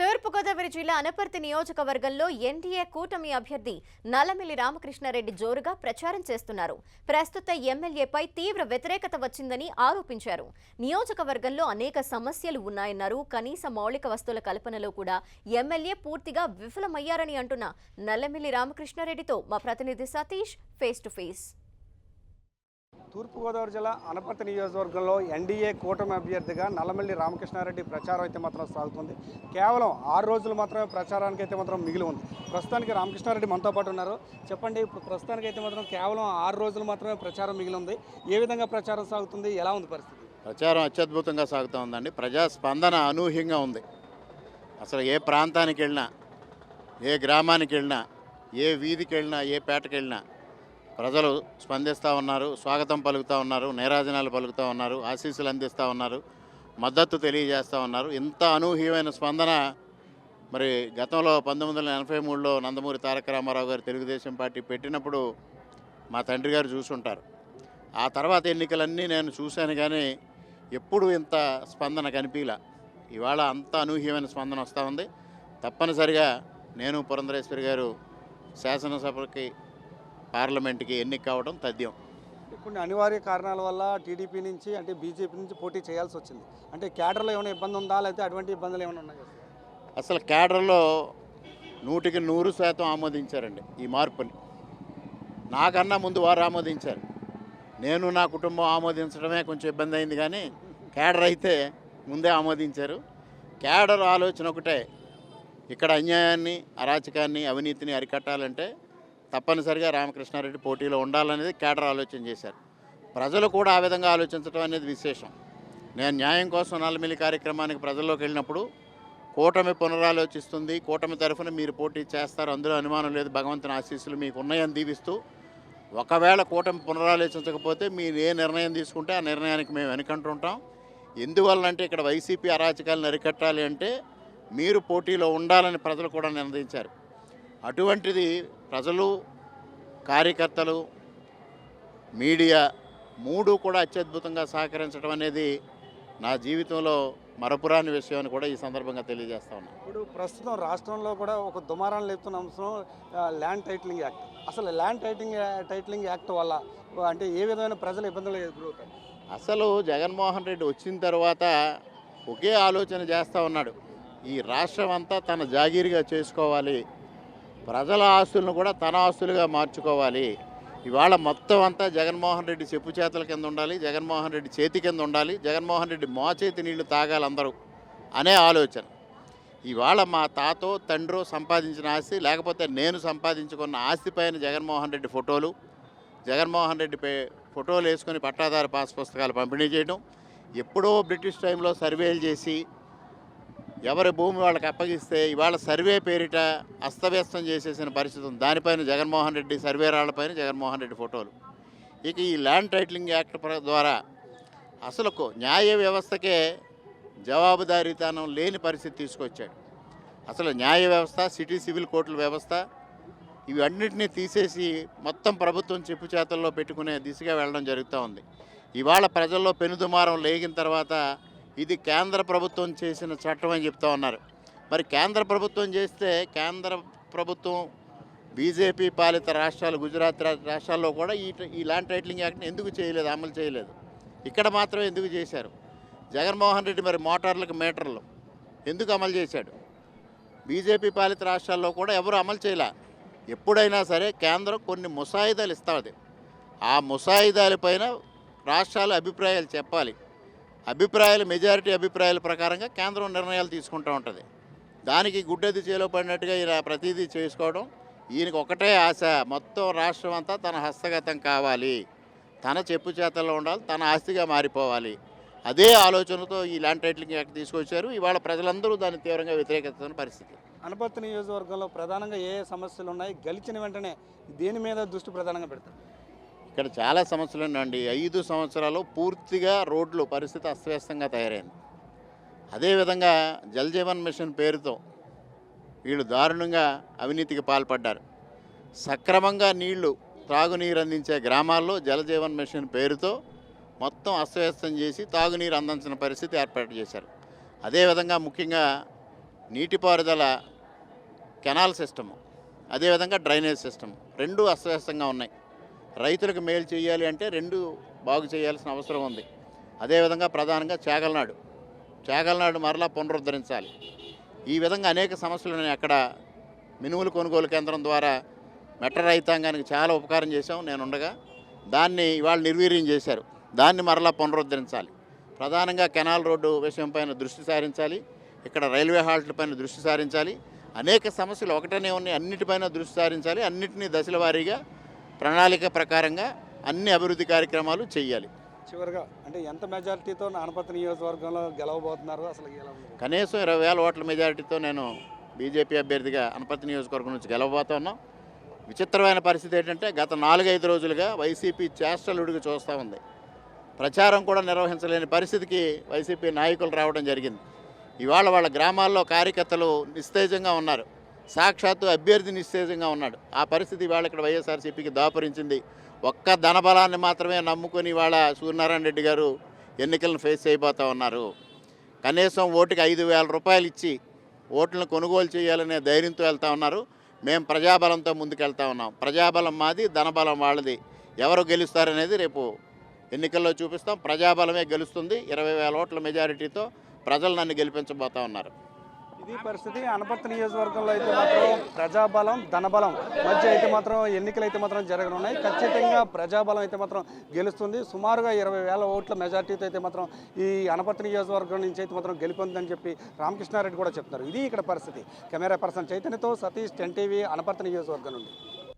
తూర్పుగోదావరి జిల్లా అనపర్తి నియోజకవర్గంలో ఎన్డీఏ కూటమి అభ్యర్థి నల్లమిల్లి రామకృష్ణారెడ్డి జోరుగా ప్రచారం చేస్తున్నారు. ప్రస్తుత ఎమ్మెల్యేపై తీవ్ర వ్యతిరేకత వచ్చిందని ఆరోపించారు. నియోజకవర్గంలో అనేక సమస్యలు ఉన్నాయన్నారు. కనీస మౌలిక వస్తువుల కల్పనలో కూడా ఎమ్మెల్యే పూర్తిగా విఫలమయ్యారని అంటున్న నల్లమిల్లి రామకృష్ణారెడ్డితో మా ప్రతినిధి సతీష్ ఫేస్ టు ఫేస్. తూర్పుగోదావరి జిల్లా అనపర్తి నియోజకవర్గంలో ఎన్డీఏ కూటమి అభ్యర్థిగా నల్లమల్లి రామకృష్ణారెడ్డి ప్రచారం అయితే మాత్రం సాగుతుంది. కేవలం ఆరు రోజులు మాత్రమే ప్రచారానికి అయితే మాత్రం మిగిలి ఉంది. ప్రస్తుతానికి రామకృష్ణారెడ్డి మనతో పాటు ఉన్నారు. చెప్పండి ఇప్పుడు ప్రస్తుతానికి అయితే మాత్రం కేవలం ఆరు రోజులు మాత్రమే ప్రచారం మిగిలి ఉంది. ఏ విధంగా ప్రచారం సాగుతుంది? ఎలా ఉంది పరిస్థితి? ప్రచారం అత్యద్భుతంగా సాగుతూ ఉందండి. ప్రజాస్పందన అనూహ్యంగా ఉంది. అసలు ఏ ప్రాంతానికి వెళ్ళినా ఏ గ్రామానికి వెళ్ళినా ఏ వీధికి వెళ్ళినా ఏ పేటకి వెళ్ళినా ప్రజలు స్పందిస్తూ ఉన్నారు స్వాగతం పలుకుతూ ఉన్నారు నేరాజనాలు పలుకుతూ ఉన్నారు ఆశీస్సులు అందిస్తూ ఉన్నారు మద్దతు తెలియజేస్తూ ఉన్నారు. ఇంత అనూహ్యమైన స్పందన మరి గతంలో పంతొమ్మిది వందల ఎనభై మూడులో నందమూరి తారక రామారావు గారు తెలుగుదేశం పార్టీ పెట్టినప్పుడు మా తండ్రి గారు చూసుంటారు. ఆ తర్వాత ఎన్నికలన్నీ నేను చూశాను కానీ ఎప్పుడు ఇంత స్పందన కనిపించలే. ఇవాళ అంత అనూహ్యమైన స్పందన వస్తూ ఉంది. తప్పనిసరిగా నేను పురంధరేశ్వరి గారు శాసనసభకి పార్లమెంట్కి ఎన్నిక కావడం తథ్యం. కొన్ని అనివార్య కారణాల వల్ల టీడీపీ నుంచి అంటే బీజేపీ నుంచి పోటీ చేయాల్సి వచ్చింది. అంటే క్యాడర్లో ఏమైనా ఇబ్బంది ఉందా? లేకపోతే అటువంటి ఇబ్బందులు ఏమైనా ఉన్నాయా అసలు క్యాడర్లో నూటికి నూరు శాతం ఆమోదించారండి ఈ మార్పుని. నాకన్నా ముందు వారు ఆమోదించారు. నేను నా కుటుంబం ఆమోదించడమే కొంచెం ఇబ్బంది అయింది కానీ క్యాడర్ అయితే ముందే ఆమోదించారు. క్యాడర్ ఆలోచన ఒకటే. ఇక్కడ అన్యాయాన్ని అరాచకాన్ని అవినీతిని అరికట్టాలంటే తప్పనిసరిగా రామకృష్ణారెడ్డి పోటీలో ఉండాలనేది క్యాడర్ ఆలోచన చేశారు. ప్రజలు కూడా ఆ విధంగా ఆలోచించడం అనేది విశేషం. నేను న్యాయం కోసం నల్లమిల్లి కార్యక్రమానికి ప్రజల్లోకి వెళ్ళినప్పుడు కూటమి పునరాలోచిస్తుంది. కూటమి తరఫున మీరు పోటీ చేస్తారు. అందులో అనుమానం లేదు. భగవంతుని ఆశీస్సులు మీకు ఉన్నాయని దీవిస్తూ ఒకవేళ కూటమి పునరాలోచించకపోతే మీరు ఏ నిర్ణయం తీసుకుంటే ఆ నిర్ణయానికి మేము వెనుకంటుంటాం ఎందువల్లంటే ఇక్కడ వైసీపీ అరాచకాలను అరికట్టాలి అంటే మీరు పోటీలో ఉండాలని ప్రజలు కూడా నిర్ణయించారు. అటువంటిది ప్రజలు కార్యకర్తలు మీడియా మూడు కూడా అత్యద్భుతంగా సహకరించడం అనేది నా జీవితంలో మరపురాని విషయం అని కూడా ఈ సందర్భంగా తెలియజేస్తా ఉన్నాను ఇప్పుడు ప్రస్తుతం రాష్ట్రంలో కూడా ఒక దుమారం లేపుతున్న అంశం ల్యాండ్ టైటిలింగ్ యాక్ట్. అసలు ల్యాండ్ టైటింగ్ టైటిలింగ్ యాక్ట్ వల్ల అంటే ఏ విధమైన ప్రజల ఇబ్బందులు ఎదురవుతాయి అసలు జగన్మోహన్ రెడ్డి వచ్చిన తర్వాత ఒకే ఆలోచన చేస్తూ ఉన్నాడు. ఈ రాష్ట్రం అంతా తన జాగీరుగా చేసుకోవాలి. ప్రజల ఆస్తులను కూడా తన ఆస్తులుగా మార్చుకోవాలి. ఇవాళ మొత్తం అంతా జగన్మోహన్ రెడ్డి చెప్పు చేతుల కింద ఉండాలి జగన్మోహన్ రెడ్డి చేతి కింద ఉండాలి జగన్మోహన్ రెడ్డి మోచేతి నీళ్ళు తాగాలి అందరూ అనే ఆలోచన. ఇవాళ మా తాతో తండ్రో సంపాదించిన ఆస్తి లేకపోతే నేను సంపాదించుకున్న ఆస్తి పైన జగన్మోహన్ రెడ్డి ఫోటోలు జగన్మోహన్ రెడ్డి పే ఫోటోలు వేసుకొని పట్టాదారు పాస్ పుస్తకాలు పంపిణీ చేయడం ఎప్పుడో బ్రిటిష్ టైంలో సర్వేలు చేసి ఎవరి భూమి వాళ్ళకి అప్పగిస్తే ఇవాళ సర్వే పేరిట అస్తవ్యస్తం చేసేసిన పరిస్థితి ఉంది. దానిపైన జగన్మోహన్ రెడ్డి సర్వే రాళ్ళపైన జగన్మోహన్ రెడ్డి ఫోటోలు. ఇక ఈ ల్యాండ్ టైటిలింగ్ యాక్ట్ ద్వారా అసలు న్యాయ వ్యవస్థకే జవాబుదారీతనం లేని పరిస్థితి తీసుకొచ్చాడు. అసలు న్యాయ వ్యవస్థ సిటీ సివిల్ కోర్టుల వ్యవస్థ ఇవన్నిటినీ తీసేసి మొత్తం ప్రభుత్వం చెప్పు చేతల్లో పెట్టుకునే దిశగా వెళ్ళడం జరుగుతూ ఉంది. ఇవాళ ప్రజల్లో పెనుదుమారం లేగిన తర్వాత ఇది కేంద్ర ప్రభుత్వం చేసిన చట్టం అని చెప్తా ఉన్నారు. మరి కేంద్ర ప్రభుత్వం చేస్తే కేంద్ర ప్రభుత్వం బీజేపీ పాలిత రాష్ట్రాలు గుజరాత్ రా- రాష్ట్రాల్లో కూడా ఈ ఈ ల్యాండ్ టైటిలింగ్ యాక్ట్ని ఎందుకు చేయలేదు అమలు చేయలేదు? ఇక్కడ మాత్రం ఎందుకు చేశారు? జగన్మోహన్ రెడ్డి మరి మోటార్లకు మీటర్లు ఎందుకు అమలు చేశాడు? బీజేపీ పాలిత రాష్ట్రాల్లో కూడా ఎవరు అమలు చేయలే. ఎప్పుడైనా సరే కేంద్రం కొన్ని ముసాయిదాలు ఇస్తుంది. ఆ ముసాయిదాలపైన రాష్ట్రాలు అభిప్రాయాలు చెప్పాలి. అభిప్రాయాలు మెజారిటీ అభిప్రాయాల ప్రకారంగా కేంద్రం నిర్ణయాలు తీసుకుంటూ ఉంటుంది. దానికి గుడ్డది చేలో పడినట్టుగా ఈయన ప్రతిదీ చేసుకోవడం ఈయనకి ఒకటే ఆశ మొత్తం రాష్ట్రం అంతా తన హస్తగతం కావాలి. తన చెప్పు చేతల్లో ఉండాలి తన ఆస్తిగా మారిపోవాలి. అదే ఆలోచనతో ఈ ల్యాండ్ టైటిలింగ్ యాక్ట్ తీసుకొచ్చారు. ఇవాళ ప్రజలందరూ దాన్ని తీవ్రంగా వ్యతిరేకిస్తున్న పరిస్థితి. అనపర్తి నియోజకవర్గంలో ప్రధానంగా ఏ సమస్యలు ఉన్నాయి? గెలిచిన వెంటనే దేని మీద దృష్టి ప్రధానంగా పెడతారు? ఇక్కడ చాలా సమస్యలు ఉన్నాయండి. ఐదు సంవత్సరాలు పూర్తిగా రోడ్లు పరిస్థితి అస్తవ్యస్తంగా తయారైంది. అదేవిధంగా జల్జీవన్ మిషన్ పేరుతో వీళ్ళు దారుణంగా అవినీతికి పాల్పడ్డారు. సక్రమంగా నీళ్ళు త్రాగునీరు అందించే గ్రామాల్లో జలజీవన్ మిషన్ పేరుతో మొత్తం అస్తవ్యస్తం చేసి తాగునీరు అందించిన పరిస్థితి ఏర్పాటు చేశారు. అదేవిధంగా ముఖ్యంగా నీటిపారుదల కెనాల్ సిస్టము అదేవిధంగా డ్రైనేజ్ సిస్టమ్ రెండు అస్తవ్యస్తంగా ఉన్నాయి. రైతులకు మేలు చేయాలి అంటే రెండు బాగు చేయాల్సిన అవసరం ఉంది. అదేవిధంగా ప్రధానంగా చేగలనాడు. చేగలనాడు మరలా పునరుద్ధరించాలి. ఈ విధంగా అనేక సమస్యలు ఉన్నాయి. అక్కడ మినుములు కొనుగోలు కేంద్రం ద్వారా మెట్ట రైతాంగానికి చాలా ఉపకారం చేశాం. నేను ఉండగా దాన్ని ఇవాళ నిర్వీర్యం చేశారు. దాన్ని మరలా పునరుద్ధరించాలి. ప్రధానంగా కెనాల్ రోడ్డు విషయం పైన దృష్టి సారించాలి. ఇక్కడ రైల్వే హాల్ట్ల పైన దృష్టి సారించాలి. అనేక సమస్యలు ఒకటనే ఉన్నాయి. అన్నిటిపైన దృష్టి సారించాలి. అన్నిటినీ దశల వారీగా ప్రణాళిక ప్రకారంగా అన్ని అభివృద్ధి కార్యక్రమాలు చేయాలి చివరిగా అంటే ఎంత మెజారిటీతో అనపర్తి నియోజకవర్గంలో గెలవబోతున్నారు? అసలు? కనీసం ఇరవై వేల ఓట్ల మెజారిటీతో నేను బీజేపీ అభ్యర్థిగా అనపర్తి నియోజకవర్గం నుంచి గెలవబోతున్నాం విచిత్రమైన పరిస్థితి ఏంటంటే గత నాలుగైదు రోజులుగా వైసీపీ చేష్టలుడికి చూస్తూ ఉంది. ప్రచారం కూడా నిర్వహించలేని పరిస్థితికి వైసీపీ నాయకులు రావడం జరిగింది. ఇవాళ వాళ్ళ గ్రామాల్లో కార్యకర్తలు నిస్తేజంగా ఉన్నారు. సాక్షాత్తు అభ్యర్థి నిశ్చేతంగా ఉన్నాడు. ఆ పరిస్థితి ఇవాళ ఇక్కడ వైఎస్ఆర్సీపీకి దాపరించింది. ఒక్క ధనబలాన్ని మాత్రమే నమ్ముకొని ఇవాళ సూర్యనారాయణ రెడ్డి గారు ఎన్నికలను ఫేస్ చేయబోతా ఉన్నారు. కనీసం ఓటుకి ఐదు వేల రూపాయలు ఇచ్చి ఓట్లను కొనుగోలు చేయాలనే ధైర్యంతో వెళ్తా ఉన్నారు. మేము ప్రజాబలంతో ముందుకెళ్తా ఉన్నాం. ప్రజాబలం మాది ధనబలం వాళ్ళది. ఎవరు గెలుస్తారనేది రేపు ఎన్నికల్లో చూపిస్తాం. ప్రజాబలమే గెలుస్తుంది. ఇరవై వేల ఓట్ల మెజారిటీతో ప్రజలు నన్ను గెలిపించబోతా ఉన్నారు. ఇది పరిస్థితి అనపర్తి నియోజకవర్గంలో అయితే మాత్రం ప్రజాబలం ధనబలం మధ్య అయితే మాత్రం ఎన్నికలు అయితే మాత్రం జరగనున్నాయి. ఖచ్చితంగా ప్రజాబలం అయితే మాత్రం గెలుస్తుంది. సుమారుగా ఇరవై వేల ఓట్ల మెజార్టీతో అయితే మాత్రం ఈ అనపర్తి నియోజకవర్గం నుంచి అయితే మాత్రం గెలుపొందని చెప్పి రామకృష్ణారెడ్డి కూడా చెప్తున్నారు. ఇది ఇక్కడ పరిస్థితి. కెమెరా పర్సన్ చైతన్యతో సతీష్ టెన్ టీవీ అనపర్తి నియోజకవర్గం నుండి.